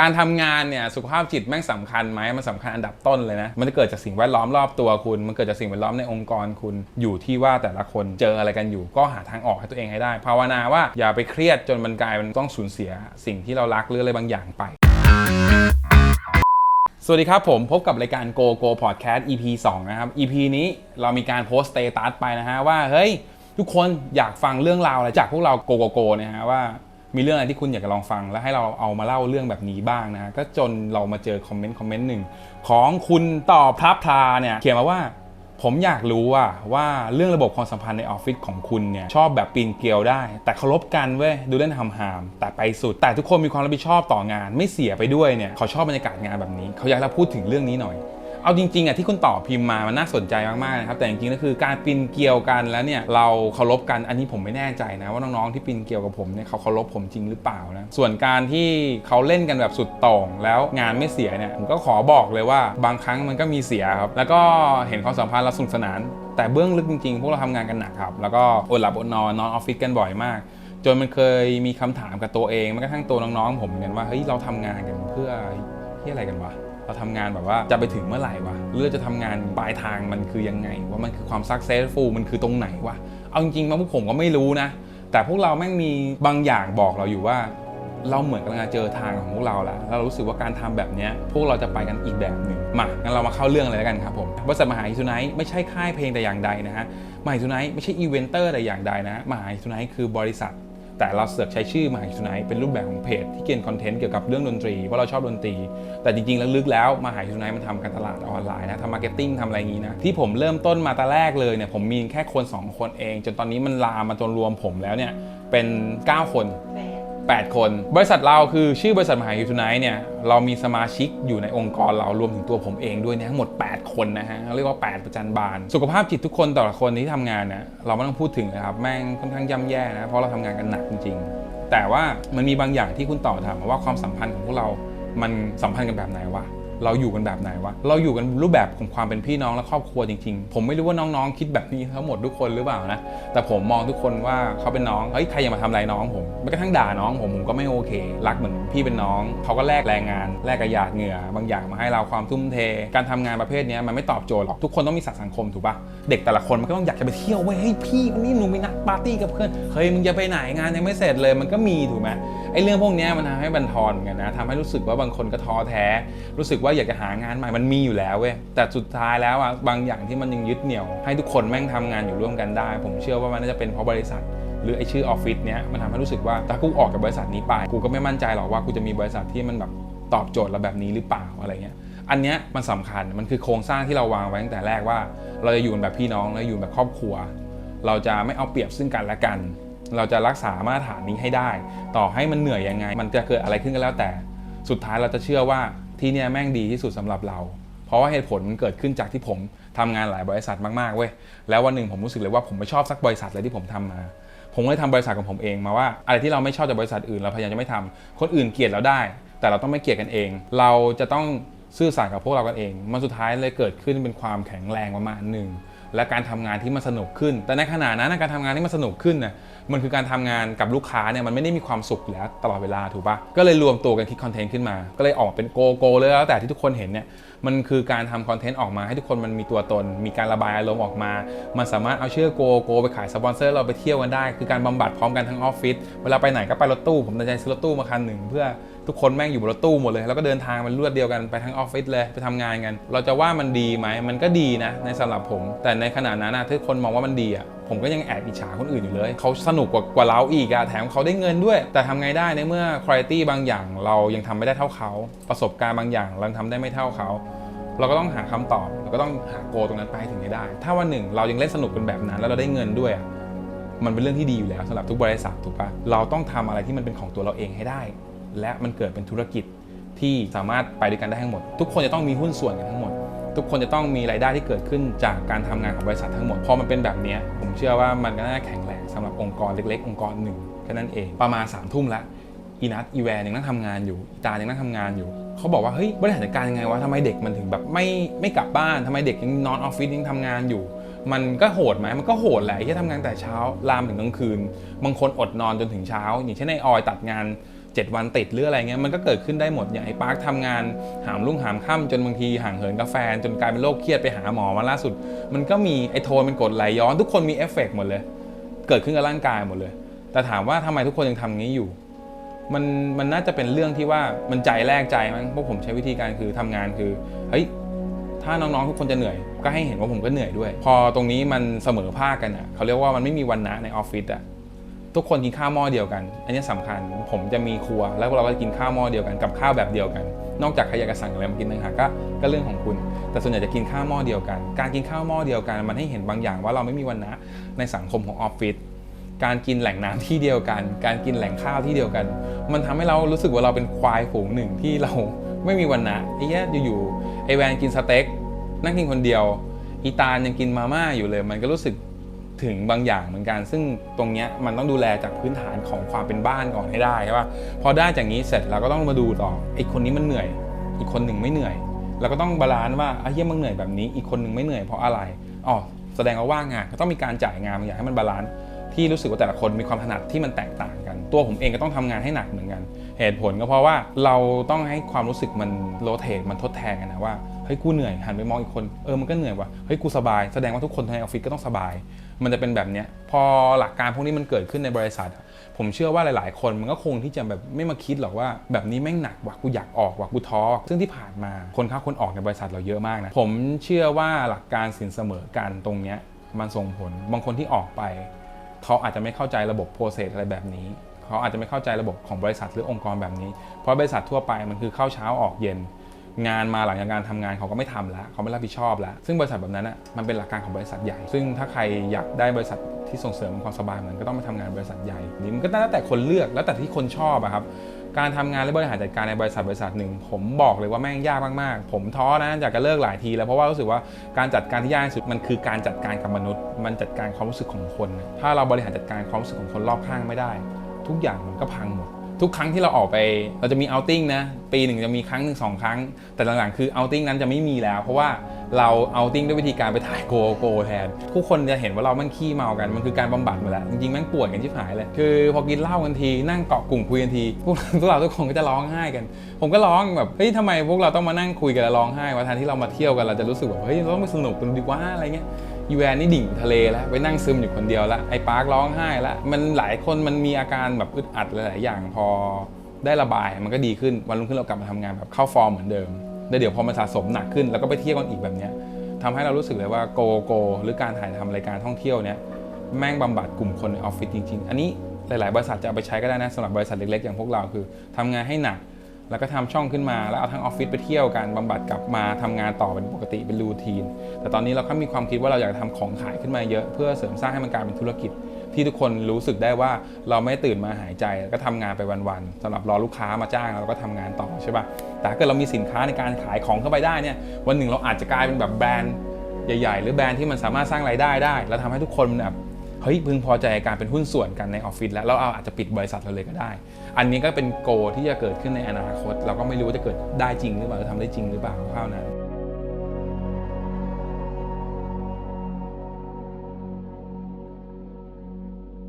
การทำงานเนี่ยสุขภาพจิตแม่งสำคัญไหมมันสำคัญอันดับต้นเลยนะ มันจะเกิดจากสิ่งแวดล้อมรอบตัวคุณ มันเกิดจากสิ่งแวดล้อมในองค์กรคุณอยู่ที่ว่าแต่ละคนเจออะไรกันอยู่ ก็หาทางออกให้ตัวเองให้ได้ ภาวนาว่าอย่าไปเครียดจนมันกลายเป็นต้องสูญเสีย สิ่งที่เรารักหรืออะไรบางอย่างไปสวัสดีครับผมพบกับรายการ Go Go Podcast EP 2 นะครับ EP นี้เรามีการโพสต์สเตตัสไปนะฮะว่าเฮ้ยทุกคนอยากฟังเรื่องราวอะไรจากพวกเรา Go Go Go นะฮะว่า มีเรื่องอะไรที่คุณอยากจะลองฟัง และให้เราเอามาเล่าเรื่องแบบนี้บ้างนะก็จนเรามาเจอคอมเมนต์คอมเมนต์หนึ่งของคุณต่อพลับทาเนี่ยเขียนมาว่าผมอยากรู้ว่าว่าเรื่องระบบความสัมพันธ์ในออฟฟิศของคุณเนี่ยชอบแบบปีนเกลียวได้ แต่เคารพกันเว้ยดูเล่นหำหามแต่ไปสุด แต่ทุกคนมีความรับผิดชอบต่องาน ไม่เสียไปด้วยเนี่ยเขาชอบบรรยากาศงานแบบนี้ เขาอยากเราพูดถึงเรื่องนี้หน่อย เอาจริงๆอะที่คุณต่อพิมพ์มามันน่าสนใจมากๆนะครับแต่จริงๆก็คือการปีนเกลียวกันแล้วเนี่ยเราเคารพกันอันนี้ผมไม่แน่ใจนะว่าน้องๆที่ปีนเกลียวกับผมเนี่ยเขาเคารพผมจริงหรือเปล่านะส่วนการที่เขาเล่นกันแบบสุดโต่งแล้วงานไม่เสียเนี่ยผมก็ขอบอกเลยว่าบางครั้งมันก็มีเสียครับแล้วก็เห็นความสัมพันธ์เราสนุกสนาน แต่เบื้องลึกจริงๆ พวกเราทำงานกันหนักครับแล้วก็อดหลับอดนอนนอนออฟฟิศกันบ่อยมากจนมันเคยมีคำถามกับตัวเองแม้กระทั่งตัวน้องๆผมเหมือนกันว่าเฮ้ยเราทำงานกันเพื่อที่อะไรกันวะ เราทำงานแบบว่าจะไปถึงเมื่อไหร่วะหรือจะทำงานปลายทางมันคือยังไง ว่ามันคือความ successful มันคือตรงไหนวะเอาจริงๆมาพวกผมก็ไม่รู้นะ แต่พวกเราแม่งมีบางอย่างบอกเราอยู่ว่า เราเหมือนกำลังเจอทางของพวกเราแล้วแล้วเรารู้สึกว่าการทำแบบเนี้ยพวกเราจะไปกันอีกแบบหนึ่งมางั้นเรามาเข้าเรื่องเลยแล้วกันครับผมบริษัทมหาฮิทุไนท์ไม่ใช่ค่ายเพลงแต่อย่างใดนะฮะมหาฮิทุไนท์ไม่ใช่อีเวนเตอร์แต่อย่างใดนะมหาฮิทุไนท์คือบริษัท แต่เราเสือกใช้ชื่อมหาฮิตไนท์เป็นรูปแบบของเพจที่เกี่ยวคอนเทนต์เกี่ยวกับเรื่องดนตรีว่าเราชอบดนตรี แต่จริงๆแล้วลึกแล้วมหาฮิตไนท์มันทำการตลาดออนไลน์นะทำมาร์เก็ตติ้งทำอะไรอย่างนี้นะที่ผมเริ่มต้นมาตั้งแรกเลยเนี่ยผมมีแค่คน 2 คนเอง จนตอนนี้มันลามมาจนรวมผมแล้วเนี่ยเป็น 9 คน 8 คน บริษัทเราคือชื่อบริษัทมหาฮิวทูไนท์เนี่ยเรามีสมาชิกอยู่ในองค์กรเรารวมถึงตัวผมเองด้วยเนี่ยทั้งหมด 8 คนนะฮะเรียกว่า 8 ประจันบาน สุขภาพจิตทุกคนแต่ละคนที่ทำงานเนี่ยเราไม่ต้องพูดถึงนะครับแม่งค่อนข้างย่ำแย่นะเพราะเราทำงานกันหนักจริงๆ แต่ว่ามันมีบางอย่างที่คุณต่อถามว่าความสัมพันธ์ของพวกเรา มันสัมพันธ์กันแบบไหนวะ เราอยู่กันแบบไหนวะเราอยู่กันรูปแบบของความเป็นพี่น้องและครอบครัวจริงๆ ผมไม่รู้ว่าน้องๆ คิดแบบนี้ทั้งหมดทุกคนหรือเปล่านะแต่ผมมองทุกคนว่าเขาเป็นน้องเฮ้ยใครอย่ามาทำไรน้องผมแม้กระทั่งด่าน้องผมผมก็ไม่โอเค รักเหมือนพี่เป็นน้องเขาก็แลกแรงงานแลกกระหยาดเหงื่อ บางอย่างมาให้เราความทุ่มเท การทำงานประเภทนี้มันไม่ตอบโจทย์หรอกทุกคนต้องมีสังคมถูกปะเด็กแต่ละคนมันก็ต้องอยากจะไปเที่ยวเว้ยเฮ้ยพี่วันนี้หนูไปนัดปาร์ตี้กับเพื่อนเฮ้ยมึงจะไปไหนงานยังไม่เสร็จเลยมันก็มีถูกไหมไอ้เรื่องพวกนี้มันทำให้บันทอนกันนะทำให้รู้สึกว่าบางคนก็ท้อแท้ รู้สึกว่าอยากจะหางานใหม่มันมีอยู่แล้วเว้ยแต่สุดท้ายแล้วอะบางอย่างที่มันยังยึดเหนี่ยว ให้ทุกคนแม่งทำงานอยู่ร่วมกันได้ ผมเชื่อว่ามันน่าจะเป็นเพราะบริษัท หรือไอชื่อออฟฟิศเนี้ยมันทำให้รู้สึกว่าถ้ากูออกจากบริษัทนี้ไปกูก็ไม่มั่นใจหรอกว่ากูจะมีบริษัทที่มันแบบตอบโจทย์เราแบบนี้หรือเปล่าอะไรเงี้ยอันเนี้ยมันสำคัญมันคือโครงสร้างที่เราวางไว้ตั้งแต่แรกว่า เราจะอยู่แบบพี่น้องและอยู่แบบครอบครัว เราจะไม่เอาเปรียบซึ่งกันและกัน เราจะรักษามาตรฐานนี้ให้ได้ ต่อให้มันเหนื่อยยังไง มันจะเกิดอะไรขึ้นก็แล้วแต่ สุดท้ายเราจะเชื่อว่า ที่เนี่ยแม่งดีที่สุดสำหรับเรา เพราะว่าเหตุผลมันเกิดขึ้นจากที่ผมทำงานหลายบริษัทมากๆเว้ยแล้ววันหนึ่งผมรู้สึกเลยว่าผมไม่ชอบสักบริษัทเลยที่ผมทำมา ผมเลยทำบริษัทของผมเองมาว่าอะไรที่เราไม่ชอบจากบริษัทอื่นเราพยายามจะไม่ทำคนอื่นเกลียดเราได้ แต่เราต้องไม่เกลียดกันเอง เราจะต้องซื่อสัตย์กับพวกเรากันเอง มันสุดท้ายเลยเกิดขึ้นเป็นความแข็งแรงประมาณหนึ่ง และการทำงานที่มันสนุกขึ้น แต่ในขณะนั้นการทำงานที่มันสนุกขึ้นน่ะมันคือการทำงานกับลูกค้าเนี่ยมันไม่ได้มีความสุขแล้วตลอดเวลาถูกปะก็เลยรวมตัวกันคิดคอนเทนต์ขึ้นมา ก็เลยออกเป็นโกโก้เลยแล้วแต่ที่ทุกคนเห็นเนี่ยมันคือการทำคอนเทนต์ออกมาให้ทุกคนมันมีตัวตน มีการระบายอารมณ์ออกมา มันสามารถเอาเชื่อโกโก้ไปขายสปอนเซอร์เราไปเที่ยวกันได้ คือการบำบัดพร้อมกันทั้งออฟฟิศเวลาไปไหนก็ไปรถตู้ผมตัดใจซื้อรถตู้มาคันหนึ่งเพื่อทุกคนแม่งอยู่บนรถตู้หมดเลย แล้วก็เดินทางมันรวดเดียวกันไปทั้งออฟฟิศเลยไปทำงานกัน เราจะว่ามันดีไหมมันก็ดีนะ ในสำหรับผม แต่ในขณะนั้นนะถ้าคนมองว่ามันดีอะผมก็ยังแอบอิจฉาคนอื่นอยู่เลย เขาสนุกกว่ากว่าเราอีกอะแถมเขาได้เงินด้วย แต่ทำไงได้ในเมื่อคุณภาพบางอย่างเรายังทำไม่ได้เท่าเขา ประสบการณ์บางอย่างเรายังทำได้ไม่เท่าเขา เราก็ต้องหาคำตอบเราก็ต้องหาโกตรงนั้นไปถึงได้ ถ้าวันหนึ่งเรายังเล่นสนุกกันแบบนั้น แล้วเราได้เงินด้วยอะมันเป็นเรื่องที่ดีอยู่แล้วสำหรับทุกบริษัทถูกปะเราต้องทำอะไรที่มันเป็นของตัวเราเองให้ได้ และมันเกิดเป็นธุรกิจที่สามารถไปด้วยกันได้ทั้งหมด ทุกคนจะต้องมีหุ้นส่วนกันทั้งหมด ทุกคนจะต้องมีรายได้ที่เกิดขึ้นจากการทำงานของบริษัททั้งหมดพอมันเป็นแบบนี้ผมเชื่อว่ามันก็น่าแข็งแรงสำหรับองค์กรเล็ก ๆ องค์กรหนึ่งแค่นั้นเองประมาณ3ามทุ่มละอีนัทอีแวนยังนั่งทำงานอยู่อีตายังนั่งทำงานอยู่ เขาบอกว่าเฮ้ยบริหารจัดการยังไงวะทำไมเด็กมันถึงแบบไม่ไม่กลับบ้านทำไมเด็กยังนอนออฟฟิศยังทำงานอยู่ มันก็โหดไหมมันก็โหดแหละที่ทำงานแต่เช้าลามถึงกลางคืน บางคนอดนอนจนถึงเช้า อย่างเช่นไอออยตัดงาน 7 วันติดหรืออะไรเงี้ยมันก็เกิดขึ้นได้หมดอย่างไอ้ปาร์คทำงานหามรุ่งหามค่ำจนบางทีห่างเหินกาแฟนจนกลายเป็นโรคเครียดไปหาหมอมาล่าสุด มันก็มีไอ้โทนเป็นกดไหลย้อนทุกคนมีเอฟเฟกต์หมดเลย เกิดขึ้นกับร่างกายหมดเลย แต่ถามว่าทำไมทุกคนยังทำงี้อยู่มันมันน่าจะเป็นเรื่องที่ว่ามันใจแรกใจมั้งพวกผมใช้วิธีการคือทำงานคือเฮ้ยถ้าน้องๆทุกคนจะเหนื่อย ก็ให้เห็นว่าผมก็เหนื่อยด้วย พอตรงนี้มันเสมอภาคกันอะเขาเรียกว่ามันไม่มีวันนะในออฟฟิศอะ ทุกคนกินข้าวหม้อเดียวกัน อันนี้สำคัญ ผมจะมีครัว แล้วพวกเราก็จะกินข้าวหม้อเดียวกันกับข้าวแบบเดียวกัน นอกจากใครอยากจะสั่งอะไรมากินต่างหากก็เรื่องของคุณ แต่ส่วนใหญ่จะกินข้าวหม้อเดียวกัน การกินข้าวหม้อเดียวกัน มันให้เห็นบางอย่างว่าเราไม่มีวันนะในสังคมของออฟฟิศ การกินแหล่งน้ำที่เดียวกัน การกินแหล่งข้าวที่เดียวกัน มันทำให้เรารู้สึกว่าเราเป็นควายฝูงหนึ่งที่เราไม่มีวันนะไอ้เนี้ยอยู่ๆไอแวนกินสเต็กนั่งกินคนเดียวอีตาลยังกินมาม่าอยู่เลย มันก็รู้สึก ถึงบางอย่างเหมือนกัน ซึ่งตรงเนี้ยมันต้องดูแลจากพื้นฐานของความเป็นบ้านก่อนให้ได้ใช่ปะพอได้จากนี้เสร็จเราก็ต้องมาดูต่อไอคนนี้มันเหนื่อย อีกคนหนึ่งไม่เหนื่อยเราก็ต้องบาลานซ์ว่าไอ้เหี้ยมึงเหนื่อยแบบนี้ อีกคนหนึ่งไม่เหนื่อยเพราะอะไรอ๋อแสดงว่าว่างงานก็ต้องมีการจ่ายงานบางอย่างให้มันบาลานซ์ที่รู้สึกว่าแต่ละคนมีความถนัดที่มันแตกต่างกัน ตัวผมเองก็ต้องทำงานให้หนักเหมือนกัน เหตุผลก็เพราะว่าเราต้องให้ความรู้สึกมันโรเทตมันทดแทนกันนะว่าเฮ้ยกูเหนื่อยหันไปมองอีกคนเออมันก็เหนื่อยว่ะเฮ้ยกูสบายแสดงว่าทุกคนในออฟฟิศก็ต้องสบาย มันจะเป็นแบบเนี้ยพอหลักการพวกนี้มันเกิดขึ้นในบริษัท ผมเชื่อว่าหลาย ๆ คนมันก็คงที่จะแบบไม่มาคิดหรอกว่า แบบนี้แม่งหนักว่ะกูอยากออกว่ะกูท้อซึ่งที่ผ่านมาคนเข้าคนออกในบริษัทเราเยอะมากนะผมเชื่อว่าหลักการสินเสมอกันตรงเนี้ยมันส่งผลบางคนที่ออกไปเขาอาจจะไม่เข้าใจระบบโปรเซสอะไรแบบนี้เขาอาจจะไม่เข้าใจระบบของบริษัทหรือองค์กรแบบนี้ เพราะบริษัททั่วไปมันคือเข้าเช้าออกเย็น งานมาหลังจากการทำงานเขาก็ไม่ทำแล้วเขาไม่รับผิดชอบแล้ว ซึ่งบริษัทแบบนั้นอะมันเป็นหลักการของบริษัทใหญ่ ซึ่งถ้าใครอยากได้บริษัทที่ส่งเสริมความสบายเหมือนก็ต้องไปทำงานบริษัทใหญ่นี่มันก็แล้วแต่คนเลือกแล้วแต่ที่คนชอบอะครับการทำงานและบริหารจัดการในบริษัทบริษัทหนึ่งผมบอกเลยว่าแม่งยากมากๆ ผมท้อนะอยากจะเลิกหลายทีแล้วเพราะว่ารู้สึกว่าการจัดการที่ยากที่สุดมันคือการจัดการกับมนุษย์ มันจัดการความรู้สึกของคน ถ้าเราบริหารจัดการความรู้สึกของคนรอบข้างไม่ได้ ทุกอย่างมันก็พังหมด ทุกครั้งที่เราออกไปเราจะมีเอาติ้งนะปีหนึ่งจะมีครั้งหนึ่งสองครั้ง แต่หลังๆคือเอาติ้งนั้นจะไม่มีแล้ว เพราะว่าเราเอาติ้งด้วยวิธีการไปถ่ายโกโกแทนทุกคนจะเห็นว่าเราแม่งขี้เมากันมันคือการบำบัดมาแล้วจริงๆแม่งป่วยกันชิบหายเลยคือพอกินเหล้ากันทีนั่งเกาะกลุ่มคุยกันทีพวกพวกเราทุกคนก็จะร้องไห้กัน ผมก็ร้องแบบเฮ้ยทำไมพวกเราต้องมานั่งคุยกันแล้วร้องไห้วะแทนที่เรามาเที่ยวกันเราจะรู้สึกว่าเฮ้ยเราต้องไปสนุกกันดีกว่าอะไรเงี้ย อีแวนนี่ดิ่งทะเลแล้วไปนั่งซึมอยู่คนเดียวแล้วไอ้ปาร์คร้องไห้แล้วมันหลายคนมันมีอาการแบบอึดอัดหลายๆอย่างพอได้ระบายมันก็ดีขึ้นวันรุ่งขึ้นเรากลับมาทำงานแบบเข้าฟอร์มเหมือนเดิมแล้วเดี๋ยวพอมันสะสมหนักขึ้นแล้วก็ไปเที่ยวกันอีกแบบเนี้ยทำให้เรารู้สึกเลยว่าโกโกหรือการถ่ายทำรายการท่องเที่ยวเนี้ยแม่งบำบัดกลุ่มคนในออฟฟิศจริง ๆ อันนี้หลาย ๆ บริษัทจะเอาไปใช้ก็ได้นะสำหรับบริษัทเล็ก ๆ อย่างพวกเราคือทำงานให้หนัก แล้วก็ทำช่องขึ้นมาแล้วเอาทั้งออฟฟิศไปเที่ยวกันบำบัดกลับมาทำงานต่อเป็นปกติเป็นรูทีน แต่ตอนนี้เราก็มีความคิดว่าเราอยากทำของขายขึ้นมาเยอะ เพื่อเสริมสร้างให้มันกลายเป็นธุรกิจ ที่ทุกคนรู้สึกได้ว่าเราไม่ตื่นมาหายใจก็ทำงานไปวันๆสำหรับรอลูกค้ามาจ้างเราก็ทำงานต่อใช่ป่ะแต่ถ้าเกิดเรามีสินค้าในการขายของเข้าไปได้เนี่ยวันหนึ่งเราอาจจะกลายเป็นแบบแบรนด์ใหญ่ ๆ หรือแบรนด์ที่มันสามารถสร้างรายได้ได้ แล้วทำให้ทุกคนมันแบบ เฮ้ยพึงพอใจการเป็นหุ้นส่วนกันในออฟฟิศแล้วเราอาจจะปิดบริษัทเราเลยก็ได้ อันนี้ก็เป็นโกที่จะเกิดขึ้นในอนาคต เราก็ไม่รู้ว่าจะเกิดได้จริงหรือเปล่าจะทำได้จริงหรือเปล่าเท่านั้น